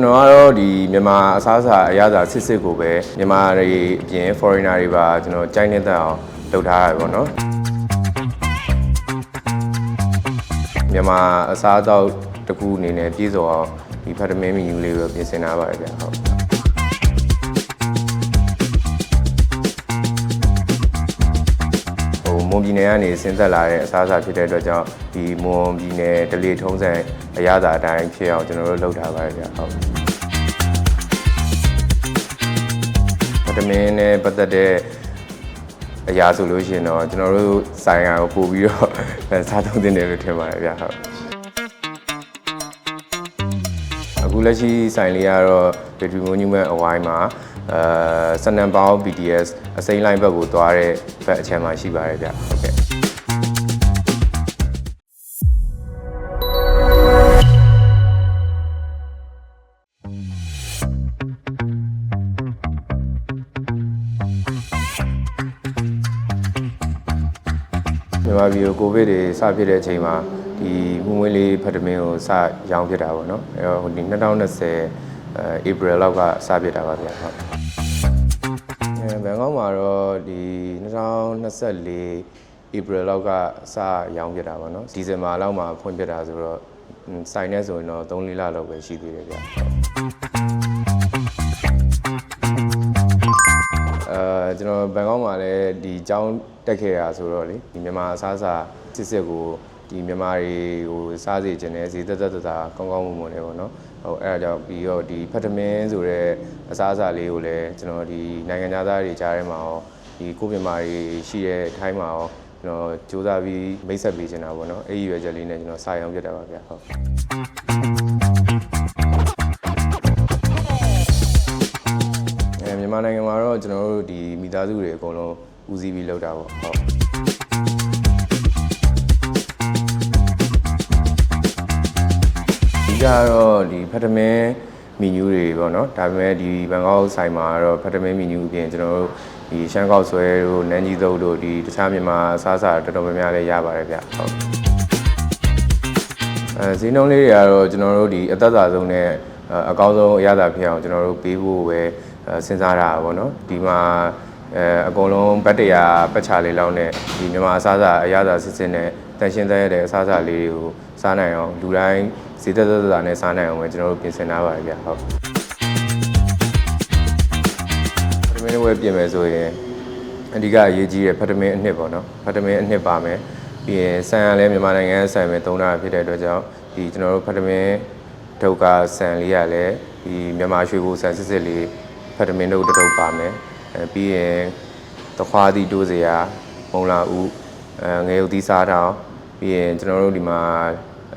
ကျွန်တော်ကတော့ဒီမြန်မာအစားအစာအရသာစစ်စစ်ကိုပဲမြန်မာတွေအပြင် foreigner တွေပါကျွန်တော်ကြိုက်နေတဲ့အောင်လုပ်ထားရတယ်ပေါ့နော်မြန်မာအစားအသောက်တစ်ခုအနေနဲ့ပြည့်စုံအောင်ဒီဖတ်တမင်းမီနူးလေးကိုပြင်ဆင်ထားပါတယ်ဗျဟုတ် မွန်ပြည်နယ်ကနေဆင်းသက်လာတဲ့အစားအစာဖြစ်တဲ့အတွက်ကြောင့်ဒီမွန်ပြည်နယ်ဒလေထုံးစံအရသာအတိုင်းဖြစ်အောင်ကျွန်တော်တို့လုပ်ထားပါတယ်ဗျဟုတ်ဗီတာမင်နဲ့ပတ်သက်တဲ့အရာဆိုလို့ရှိရင်တော့ကျွန်တော်တို့ဆိုင်ရာကိုပို့ပြီးတော့စားသုံးသင့်တယ်လို့ထင်ပါတယ်ဗျဟုတ်အခုလက်ရှိဆိုင်လေးကတော့ Battery Monument အဝိုင်းမှာ အဲစနံပေါင်း BTS အစိမ်းလိုင်းဘက်ကိုသွားတဲ့ဘက်အချမ်းမှာရှိပါတယ်ဗျဟုတ်ကဲ့မြန်မာပြည်ကိုကိုဗစ်တွေစဖြစ်တဲ့အချိန်မှာဒီမှုမွေးလေးဖက်တမင်ကိုစရောင်းဖြစ်တာပေါ့နော်အဲတော့ဒီ2020အဲ ဧပြီလောက်ကစဖြစ်တာပါဗျာဟုတ်အဲဘန်ကောက်မှာတော့ဒီ2024ဧပြီလောက်ကစရောင်းဖြစ်တာပေါ့နော်ဒီဇင်ဘာလောက်မှာဖွင့်ဖြစ်တာဆိုတော့อืมစိုင်နေဆိုရင်တော့3-4လလောက်ပဲရှိသေးတယ်ဗျာဟုတ်အဲကျွန်တော်ဘန်ကောက်မှာလည်းဒီအကြောင်းတက်ခဲ့တာဆိုတော့လေဒီမြန်မာအစားအစာစစ်စစ်ကိုဒီမြန်မာတွေကိုစားစေခြင်းနဲ့ဈေးသက်သက်သက်သာကောင်းကောင်းမွန်မွန်လေးပေါ့နော် ဟုတ်အဲ့ဒါကြောင့်ပြီးတော့ဒီဖက်တမင်းဆိုတဲ့အစားအစာလေးကိုလည်းကျွန်တော်ဒီနိုင်ငံသားတွေကြားထဲမှာရောဒီကိုယ့်မြန်မာတွေရှိတဲ့ထိုင်းမှာရောကျွန်တော်စူးစမ်းပြီးမိတ်ဆက်ပေးချင်တာပေါ့နော်အဲ့ဒီရွယ်ချက်လေးနဲ့ကျွန်တော်စာရောင်းပြတာပါဗျာဟုတ်အဲမြန်မာနိုင်ငံမှာတော့ကျွန်တော်တို့ဒီမိသားစုတွေအကုန်လုံးဦးစီးပြီးလုပ်တာပေါ့ဟုတ် ဓိကတော့ဒီဖတ်တမင်းမီနူးတွေပေါ့နော်ဒါပေမဲ့ဒီဘန်ကောက်ဆိုင်မှာကတော့ဖတ်တမင်းမီနူးအပြင်ကျွန်တော်တို့ဒီရှမ်းကောက်ဆွဲတို့နန်းကြီးသုပ်တို့ဒီတခြားမြန်မာအစားအစာတော်တော်များများလည်းရပါတယ်ဗျဟုတ်အဲဈေးနှုန်းလေးတွေကတော့ကျွန်တော်တို့ဒီအသက်သာဆုံးနဲ့အကောင်းဆုံးအရသာဖြစ်အောင်ကျွန်တော်တို့ပေးဖို့ပဲစဉ်းစားတာပေါ့နော်ဒီမှာအဲအကုန်လုံးဗတ်တရာပတ်ချလေးလောက်နဲ့ဒီမြန်မာအစားအစာအရသာစစ်စစ်နဲ့တန်ရှင်းတဲ့တဲ့အစားအစာလေးတွေကိုစားနိုင်အောင်လူတိုင်း ဈေးသက်သက်သာနဲ့စားနိုင်အောင်ပဲကျွန်တော်တို့ပြင်ဆင်ထားပါတယ်ဗျဟုတ်ဖတ်တမင်းဝယ်ပြင်မယ်ဆိုရင်အဓိကအရေးကြီးတဲ့ဖတ်တမင်းအနှစ်ပေါ့နော်ဖတ်တမင်းအနှစ်ပါမယ်ပြီးရင်ဆန်ရလဲမြန်မာနိုင်ငံဆန်ပဲသုံးတာဖြစ်တဲ့အတွက်ကြောင့်ဒီကျွန်တော်တို့ဖတ်တမင်းဒုက္ခဆန်လေးရလဲဒီမြန်မာရွှေဘူဆန်စစ်စစ်လေးဖတ်တမင်းတို့တစ်ထုပ်ပါမယ်အဲပြီးရင်သခွားသီးတိုးစရာမုံလာဦးအဲငရုတ်သီးစားတောင်ပြီးရင်ကျွန်တော်တို့ဒီမှာ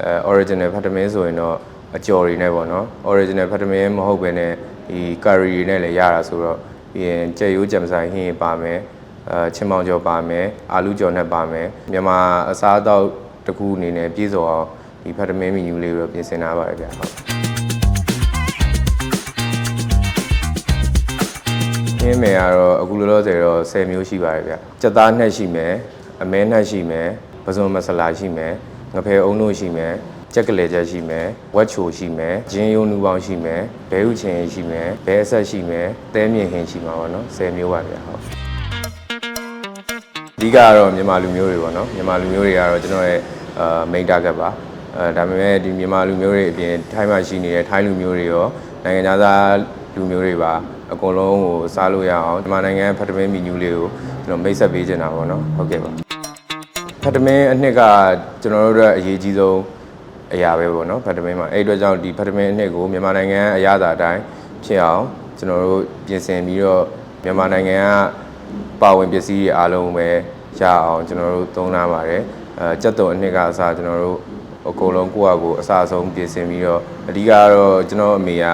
အဲ original ဖတ်တမင်းဆိုရင်တော့အကျော်တွေနဲ့ပေါ့နော် original ဖတ်တမင်းမဟုတ်ဘဲနဲ့ဒီ curry တွေနဲ့လည်းရတာဆိုတော့ပြီးရင်ကြက်ရိုးကြံဆိုင်ဟင်းပါမယ်အဲချင်းမောင်ကျော်ပါမယ်အာလူကျော်နဲ့ပါမယ်မြန်မာအစားအသောက်တစ်ခုအနေနဲ့ပြည့်စုံအောင်ဒီဖတ်တမင်းမီနူးလေးကိုပြင်ဆင်ထားပါတယ်ဗျာဟုတ်ခင်းမယ်ကတော့အခုလောလောဆယ်တော့10မျိုးရှိပါတယ်ဗျ။ကြက်သားနှက်ရှိမယ်၊အမဲနှက်ရှိမယ်၊ပဇွန်မဆလာရှိမယ်၊ ငဖယ်အုံတို့ရှိမယ်၊ကြက်ကလေးချက်ရှိမယ်၊ဝက်ချိုရှိမယ်၊ဂျင်းယုံနူပေါင်းရှိမယ်၊ဘဲဥချင်ရှိမယ်၊ဘဲအဆက်ရှိမယ်၊သဲမြင့်ဟင်းရှိမှာပေါ့နော်10မျိုးပါဗျဟုတ်။အဓိကကတော့မြန်မာလူမျိုးတွေပေါ့နော်မြန်မာလူမျိုးတွေကတော့ကျွန်တော်ရဲ့အာ main target ပါအဲဒါပေမဲ့ဒီမြန်မာလူမျိုးတွေအပြင်ထိုင်းမှာရှိနေတဲ့ထိုင်းလူမျိုးတွေရောနိုင်ငံသားလူမျိုးတွေပါအကုန်လုံးကိုစားလို့ရအောင်မြန်မာနိုင်ငံဖတ်တမင်းမီနူးလေးကိုကျွန်တော်မိတ်ဆက်ပေးချင်တာပေါ့နော်ဟုတ်ကဲ့ပါ ဖတ်တမင်းအနှစ်ကကျွန်တော်တို့အတွက်အရေးကြီးဆုံးအရာပဲပေါ့နော်ဖတ်တမင်းမှာအဲ့အတွက်ကြောင့်ဒီဖတ်တမင်းအနှစ်ကိုမြန်မာနိုင်ငံအရသာအတိုင်းဖြစ်အောင်ကျွန်တော်တို့ပြင်ဆင်ပြီးတော့မြန်မာနိုင်ငံကပါဝင်ပစ္စည်းတွေအားလုံးပဲရအောင်ကျွန်တော်တို့သုံးလာပါတယ်အဲကြက်တုံအနှစ်ကအစားကျွန်တော်တို့အကုန်လုံးကိုယ့်အကိုအစားဆုံးပြင်ဆင်ပြီးတော့အဓိကကတော့ကျွန်တော်အမေက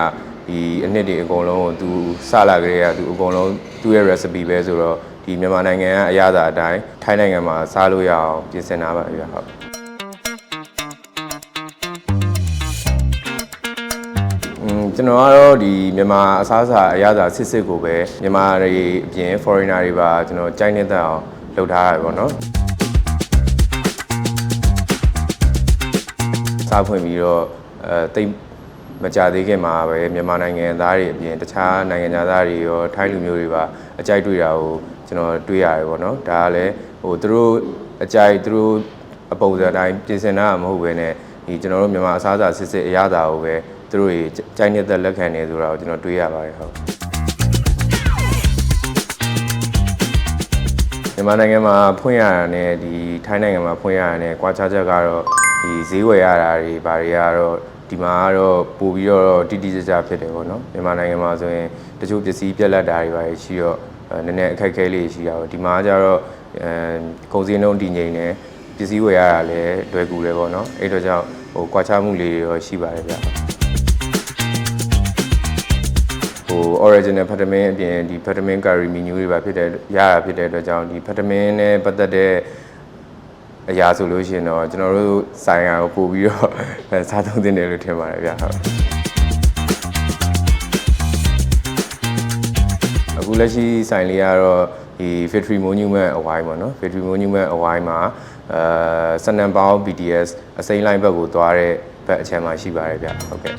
ဒီအနှစ်တွေအကုန်လုံးကိုသူစလာကြတဲ့ကသူအကုန်လုံးသူ့ရဲ့ recipe ပဲဆိုတော့ဒီမြန်မာနိုင်ငံကအရသာအတိုင်းထိုင်းနိုင်ငံမှာစားလို့ရအောင်ပြင်ဆင်ထားပါဗျာဟုတ်อืมကျွန်တော်ကတော့ဒီမြန်မာအစားအစာအရသာစစ်စစ်ကိုပဲမြန်မာတွေအပြင် foreigner တွေပါကျွန်တော်ကြိုက်နေတဲ့အောင်လုပ်ထားရတယ်ပေါ့နော်စားဖွင့်ပြီးတော့အဲတိတ်မကြသေးခင်မှာပဲမြန်မာနိုင်ငံသားတွေအပြင်တခြားနိုင်ငံသားတွေရောထိုင်းလူမျိုးတွေပါအကြိုက်တွေ့တာကို ကျွန်တော်တွေ့ရတယ်ပေါ့နော်ဒါကလည်းဟိုသူတို့အကြိုက်သူတို့အပုံစံအတိုင်းပြင်ဆင်တာမဟုတ်ဘဲနဲ့ဒီကျွန်တော်တို့မြန်မာအစားအစာစစ်စစ်အရသာကိုပဲသူတို့တွေကြိုက်နေတဲ့လက်ခံနေဆိုတာကိုကျွန်တော်တွေ့ရပါတယ်ဟုတ်မြန်မာနိုင်ငံမှာဖွင့်ရတာနဲ့ဒီထိုင်းနိုင်ငံမှာဖွင့်ရတာနဲ့ကွာခြားချက်ကတော့ဒီဈေးဝယ်ရတာတွေဘာတွေကတော့ဒီမှာကတော့ပို့ပြီးတော့တိတိကျကျဖြစ်တယ်ပေါ့နော်မြန်မာနိုင်ငံမှာဆိုရင်တချို့ပစ္စည်းပြက်လက်တာတွေပါရှိတော့အဲ နည်းနည်းအခက်အခဲလေးရှိတာပေါ့ဒီမှာကျတော့အဲကုန်စည်နှုန်းတည်ငြိမ်တယ်ပစ္စည်းဝယ်ရတာလည်းလွယ်ကူတယ်ပေါ့နော်အဲ့တော့ကြောင့်ဟိုကွာခြားမှုလေးတွေရောရှိပါတယ်ဗျာဟို original ဖတ်တမင်းအပြင်ဒီဖတ်တမင်း curry menu တွေပါဖြစ်တဲ့ရတာဖြစ်တဲ့အတွက်ကြောင့်ဒီဖတ်တမင်းနဲ့ပတ်သက်တဲ့အရာဆိုလို့ရှိရင်တော့ကျွန်တော်တို့ဆိုင်ရာကိုပို့ပြီးတော့စားသုံးသင့်တယ်လို့ထင်ပါတယ်ဗျဟုတ် လက်ရှိဆိုင်လေးကတော့ဒီ Victory Monument အဝိုင်းပေါ့နော် Victory Monument အဝိုင်းမှာအဲစနံပေါင်း BTS အစိမ်းလိုင်းဘက်ကိုသွားတဲ့ဘက်အချမ်းမှာရှိပါတယ်ဗျဟုတ်ကဲ့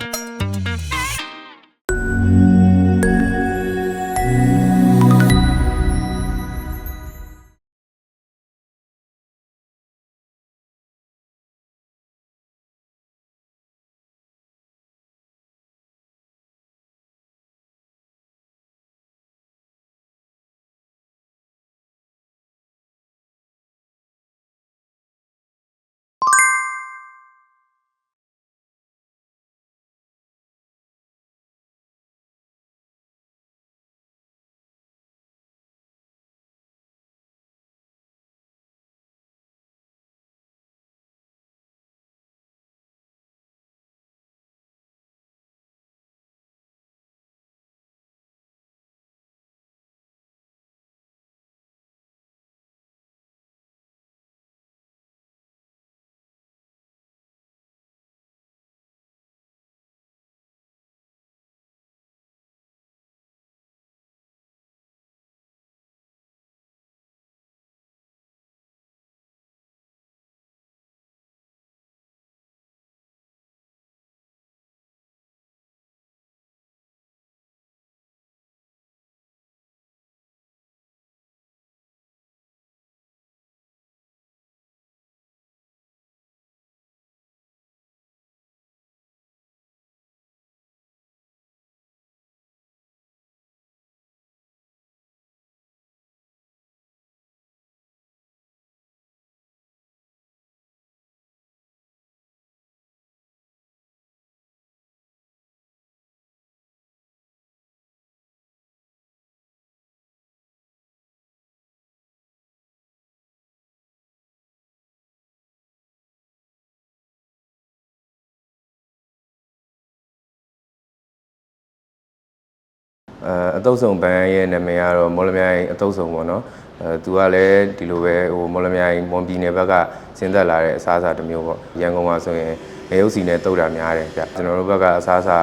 အဲအတုပ်ဆောင်ဘန်းရဲ့နာမည်ကတော့မော်လမြိုင်အတုပ်ဆောင်ပေါ့နော်အဲသူကလည်းဒီလိုပဲဟိုမော်လမြိုင်မွန်ပြည်နယ်ဘက်ကဆင်းသက်လာတဲ့အစားအစာတစ်မျိုးပေါ့ရန်ကုန်မှာဆိုရင်ငရုတ်စီနဲ့တုပ်တာများတယ်ဗျကျွန်တော်တို့ဘက်ကအစားအစာ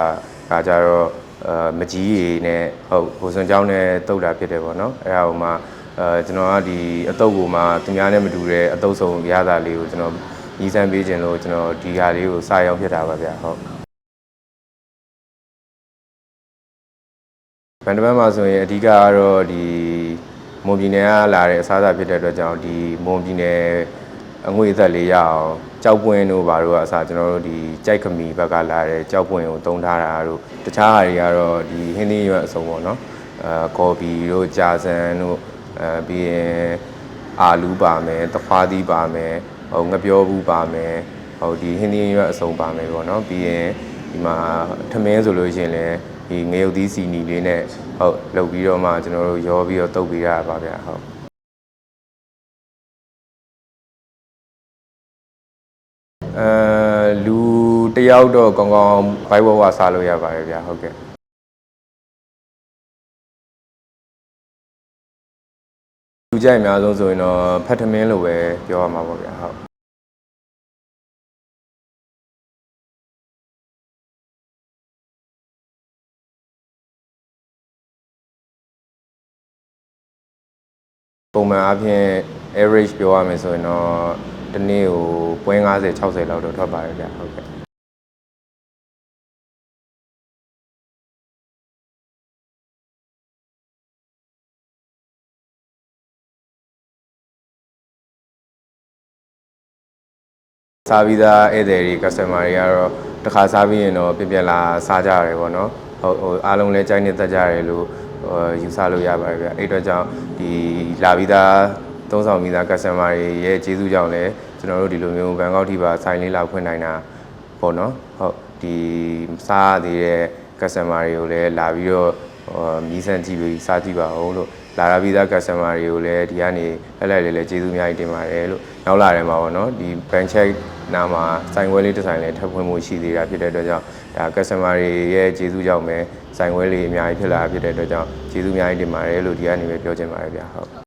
ကကြတော့အဲမကြီးရည်နဲ့ဟုတ်ဟိုစွန်ကြောင်းနဲ့တုပ်တာဖြစ်တယ်ပေါ့နော်အဲဒါဟိုမှာအဲကျွန်တော်ကဒီအတုပ်ကိုမှသူများနဲ့မတူတဲ့အတုပ်ဆောင်ရတာလေးကိုကျွန်တော်ညီစမ်းပေးခြင်းလို့ကျွန်တော်ဒီဟာလေးကိုစရောက်ဖြစ်တာပါဗျဟုတ် ဗန်ဒမန်မှာဆိုရင်အဓိကကတော့ဒီမွန်ပြည်နယ်ကလာတဲ့အစားအစာဖြစ်တဲ့အတွက်ကြောင့်ဒီမွန်ပြည်နယ်အငွေအသက်လေးရအောင်ကြောက်ပွင့်တို့ဘာတို့ကအစားကျွန်တော်တို့ဒီကြိုက်ခမီဘက်ကလာတဲ့ကြောက်ပွင့်ကိုတုံးထားတာတို့တခြားဟာတွေကတော့ဒီဟင်းသီးရွက်အစုံပေါ့နော်အဲကော်ပီတို့ကြာဆန်တို့အဲပြီးရင်အာလူးပါမယ်တခွားသီးပါမယ်ဟိုငပြောဘူးပါမယ်ဟိုဒီဟင်းသီးရွက်အစုံပါမယ်ပေါ့နော်ပြီးရင်ဒီမှာထမင်းဆိုလို့ရှိရင်လည်း ဒီငရုတ်သီးစီနီလေးနဲ့ဟုတ်လုပ်ပြီးတော့မှကျွန်တော်တို့ရောပြီးတော့တုပ်ပေးရတာပါဗျာဟုတ်အဲလူတယောက်တော့ကောင်းကောင်းဘိုက်ဝဝစားလို့ရပါတယ်ဗျာဟုတ်ကဲ့လူကြိုက်အများဆုံးဆိုရင်တော့ဖတ်ထမင်းလို့ပဲပြောရမှာပေါ့ဗျာဟုတ် ပုံမှန်အားဖြင့် average ပြောရမယ်ဆိုရင်တော့တစ်နေ့ဟိုပွဲ90 60လောက်တော့ထွက်ပါတယ်ဗျဟုတ်ကဲ့စားပြီးသားဧည့်သည်တွေ customer တွေကတော့တစ်ခါစားပြီးရင်တော့ပြပြလာစားကြရတယ်ပေါ့နော်ဟုတ်ဟိုအားလုံးလည်းကြိုက်နေတတ်ကြရတယ်လို့ ယူဆလို့ရပါတယ်ဗျအဲ့အတွက်ကြောင့်ဒီလာပြီးသားသုံးဆောင်ပြီးသား customer တွေရဲ့ကျေးဇူးကြောင့်လည်းကျွန်တော်တို့ဒီလိုမျိုးဘန်ကောက်ထိပါဆိုင်လေးလာဖွင့်နိုင်တာပေါ့နော်ဟုတ်ဒီစားရသေးတဲ့ customer တွေကိုလည်းလာပြီးတော့ဟိုမြည်ဆန်းကြည့်ပြီးစားကြည့်ပါဦးလို့ လာရပြီးသား customer တွေကိုလည်းဒီကနေလှည့်လှည့်လေးလည်းကျေးဇူးအများကြီးတင်ပါတယ်လို့နောက်လာတယ်မှာပေါ့နော်ဒီ bank check နားမှာဆိုင်ခွဲလေးတစ်ဆိုင်လေးထပ်ဖွင့်မှုရှိသေးတာဖြစ်တဲ့အတွက်ကြောင့်ဒါ customer တွေရဲ့ကျေးဇူးကြောင့်ပဲဆိုင်ခွဲလေးအများကြီးဖြစ်လာတာဖြစ်တဲ့အတွက်ကြောင့်ကျေးဇူးအများကြီးတင်ပါတယ်လို့ဒီကနေပဲပြောချင်ပါတယ်ဗျာဟုတ်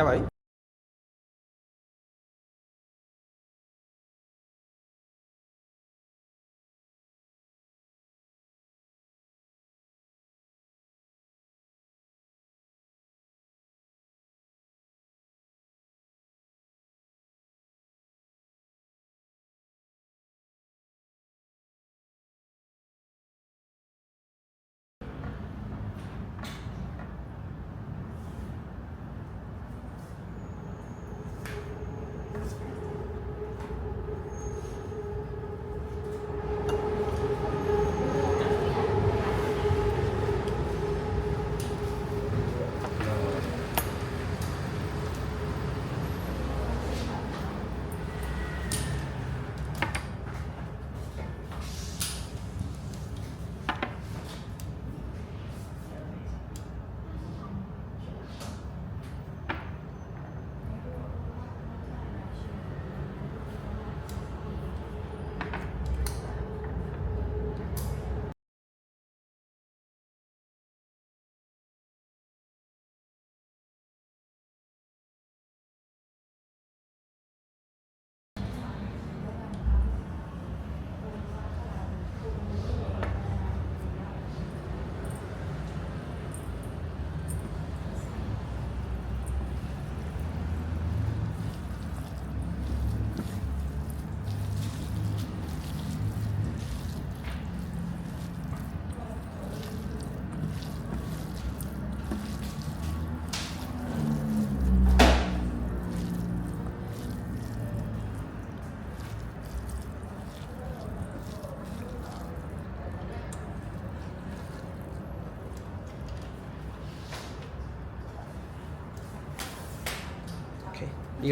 ya va ahí.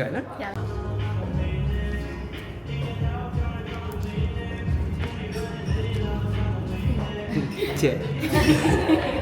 ပါပြီပြီးပါနော်ရချက်